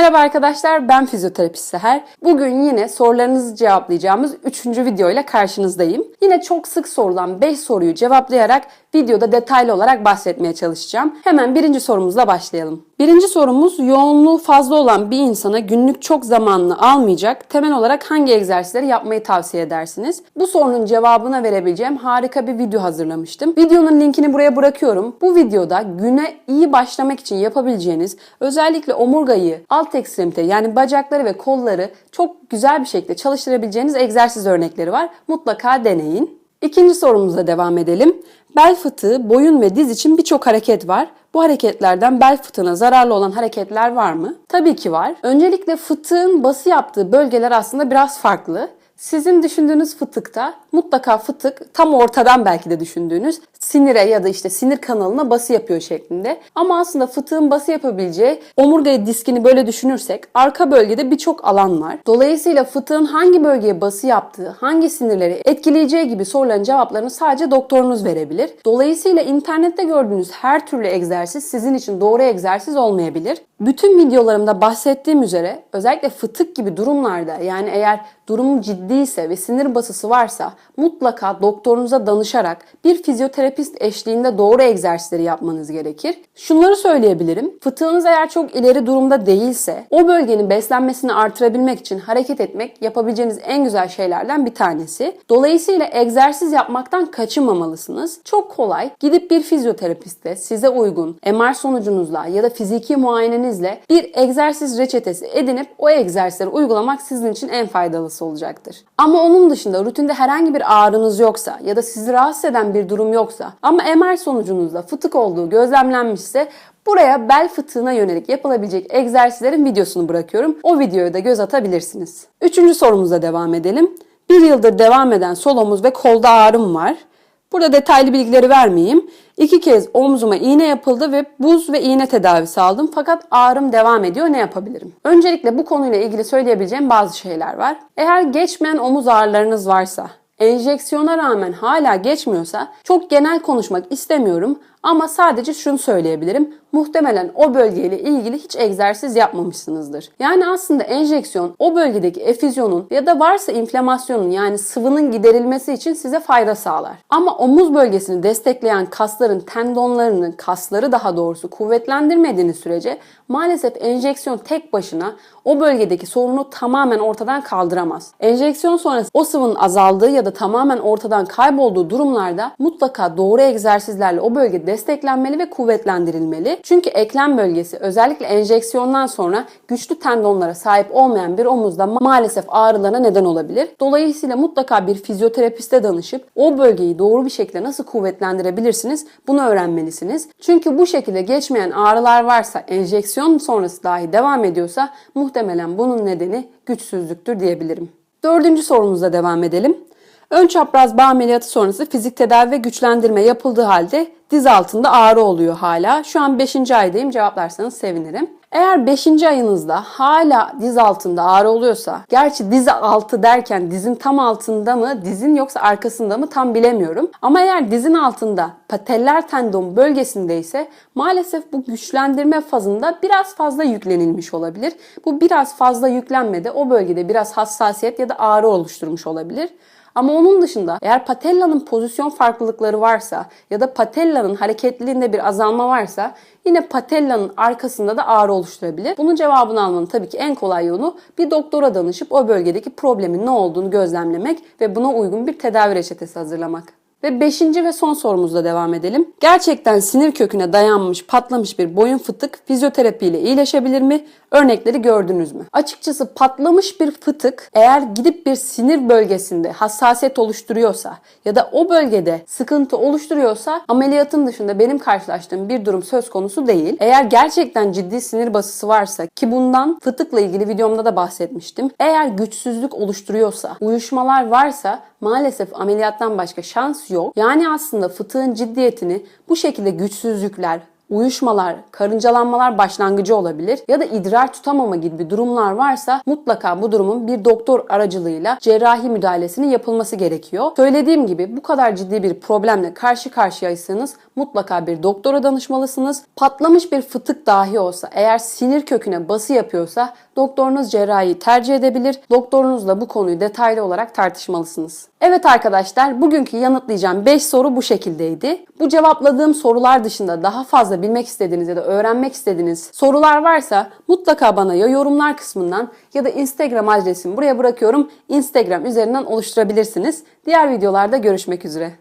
Merhaba arkadaşlar ben fizyoterapist Seher. Bugün yine sorularınızı cevaplayacağımız 3. video ile karşınızdayım. Yine çok sık sorulan 5 soruyu cevaplayarak videoda detaylı olarak bahsetmeye çalışacağım. Hemen birinci sorumuzla başlayalım. Birinci sorumuz yoğunluğu fazla olan bir insana günlük çok zamanını almayacak temel olarak hangi egzersizleri yapmayı tavsiye edersiniz? Bu sorunun cevabına verebileceğim harika bir video hazırlamıştım. Videonun linkini buraya bırakıyorum. Bu videoda güne iyi başlamak için yapabileceğiniz özellikle omurgayı, alt ekstremite yani bacakları ve kolları çok güzel bir şekilde çalıştırabileceğiniz egzersiz örnekleri var. Mutlaka deneyin. İkinci sorumuza devam edelim. Bel fıtığı, boyun ve diz için birçok hareket var. Bu hareketlerden bel fıtığına zararlı olan hareketler var mı? Tabii ki var. Öncelikle fıtığın bası yaptığı bölgeler aslında biraz farklı. Sizin düşündüğünüz fıtıkta mutlaka fıtık tam ortadan belki de düşündüğünüz sinire ya da işte sinir kanalına bası yapıyor şeklinde. Ama aslında fıtığın bası yapabileceği omurgayı diskini böyle düşünürsek arka bölgede birçok alan var. Dolayısıyla fıtığın hangi bölgeye bası yaptığı, hangi sinirleri etkileyeceği gibi soruların cevaplarını sadece doktorunuz verebilir. Dolayısıyla internette gördüğünüz her türlü egzersiz sizin için doğru egzersiz olmayabilir. Bütün videolarımda bahsettiğim üzere özellikle fıtık gibi durumlarda yani eğer durum ciddiyse ve sinir basısı varsa mutlaka doktorunuza danışarak bir fizyoterapist eşliğinde doğru egzersizleri yapmanız gerekir. Şunları söyleyebilirim. Fıtığınız eğer çok ileri durumda değilse o bölgenin beslenmesini artırabilmek için hareket etmek yapabileceğiniz en güzel şeylerden bir tanesi. Dolayısıyla egzersiz yapmaktan kaçınmamalısınız. Çok kolay gidip bir fizyoterapiste size uygun MR sonucunuzla ya da fiziki muayenenizle bir egzersiz reçetesi edinip o egzersizleri uygulamak sizin için en faydalısı olacaktır. Ama onun dışında rutinde herhangi bir ağrınız yoksa ya da sizi rahatsız eden bir durum yoksa ama MR sonucunuzda fıtık olduğu gözlemlenmişse Buraya bel fıtığına yönelik yapılabilecek egzersizlerin videosunu bırakıyorum. O videoya da göz atabilirsiniz. Üçüncü sorumuza devam edelim. Bir yıldır devam eden sol omuz ve kolda ağrım var. Burada detaylı bilgileri vermeyeyim. İki kez omzuma iğne yapıldı ve buz ve iğne tedavisi aldım fakat ağrım devam ediyor. Ne yapabilirim? Öncelikle bu konuyla ilgili söyleyebileceğim bazı şeyler var. Eğer geçmeyen omuz ağrılarınız varsa, enjeksiyona rağmen hala geçmiyorsa çok genel konuşmak istemiyorum ama sadece şunu söyleyebilirim. Muhtemelen o bölgeyle ilgili hiç egzersiz yapmamışsınızdır. Yani aslında enjeksiyon o bölgedeki efüzyonun ya da varsa inflamasyonun yani sıvının giderilmesi için size fayda sağlar. Ama omuz bölgesini destekleyen kasların tendonlarını, kasları daha doğrusu kuvvetlendirmediğiniz sürece maalesef enjeksiyon tek başına o bölgedeki sorunu tamamen ortadan kaldıramaz. Enjeksiyon sonrası o sıvının azaldığı ya da tamamen ortadan kaybolduğu durumlarda mutlaka doğru egzersizlerle o bölge desteklenmeli ve kuvvetlendirilmeli. Çünkü eklem bölgesi özellikle enjeksiyondan sonra güçlü tendonlara sahip olmayan bir omuzda maalesef ağrılarına neden olabilir. Dolayısıyla mutlaka bir fizyoterapiste danışıp o bölgeyi doğru bir şekilde nasıl kuvvetlendirebilirsiniz bunu öğrenmelisiniz. Çünkü bu şekilde geçmeyen ağrılar varsa enjeksiyon sonrası dahi devam ediyorsa muhtemelen bunun nedeni güçsüzlüktür diyebilirim. Dördüncü sorumuza devam edelim. Ön çapraz bağ ameliyatı sonrası fizik tedavi ve güçlendirme yapıldığı halde diz altında ağrı oluyor hala. Şu an 5. aydayım cevaplarsanız sevinirim. Eğer 5. ayınızda hala diz altında ağrı oluyorsa, gerçi diz altı derken dizin tam altında mı, dizin yoksa arkasında mı tam bilemiyorum. Ama eğer dizin altında pateller tendon bölgesindeyse maalesef bu güçlendirme fazında biraz fazla yüklenilmiş olabilir. Bu biraz fazla yüklenmede o bölgede biraz hassasiyet ya da ağrı oluşturmuş olabilir. Ama onun dışında eğer patellanın pozisyon farklılıkları varsa ya da patellanın hareketliliğinde bir azalma varsa yine patellanın arkasında da ağrı oluşturabilir. Bunun cevabını almanın tabii ki en kolay yolu bir doktora danışıp o bölgedeki problemin ne olduğunu gözlemlemek ve buna uygun bir tedavi reçetesi hazırlamak. Ve beşinci ve son sorumuzla devam edelim. Gerçekten sinir köküne dayanmış, patlamış bir boyun fıtık fizyoterapiyle iyileşebilir mi? Örnekleri gördünüz mü? Açıkçası patlamış bir fıtık eğer gidip bir sinir bölgesinde hassasiyet oluşturuyorsa ya da o bölgede sıkıntı oluşturuyorsa ameliyatın dışında benim karşılaştığım bir durum söz konusu değil. Eğer gerçekten ciddi sinir basısı varsa ki bundan fıtıkla ilgili videomda da bahsetmiştim. Eğer güçsüzlük oluşturuyorsa, uyuşmalar varsa maalesef ameliyattan başka şans yok. Yani aslında fıtığın ciddiyetini bu şekilde güçsüzlükler, uyuşmalar, karıncalanmalar başlangıcı olabilir ya da idrar tutamama gibi durumlar varsa mutlaka bu durumun bir doktor aracılığıyla cerrahi müdahalesinin yapılması gerekiyor. Söylediğim gibi bu kadar ciddi bir problemle karşı karşıyaysanız mutlaka bir doktora danışmalısınız. Patlamış bir fıtık dahi olsa eğer sinir köküne bası yapıyorsa doktorunuz cerrahi tercih edebilir. Doktorunuzla bu konuyu detaylı olarak tartışmalısınız. Evet arkadaşlar bugünkü yanıtlayacağım 5 soru bu şekildeydi. Bu cevapladığım sorular dışında daha fazla bilmek istediğiniz ya da öğrenmek istediğiniz sorular varsa mutlaka bana ya yorumlar kısmından ya da Instagram adresimi buraya bırakıyorum. Instagram üzerinden oluşturabilirsiniz. Diğer videolarda görüşmek üzere.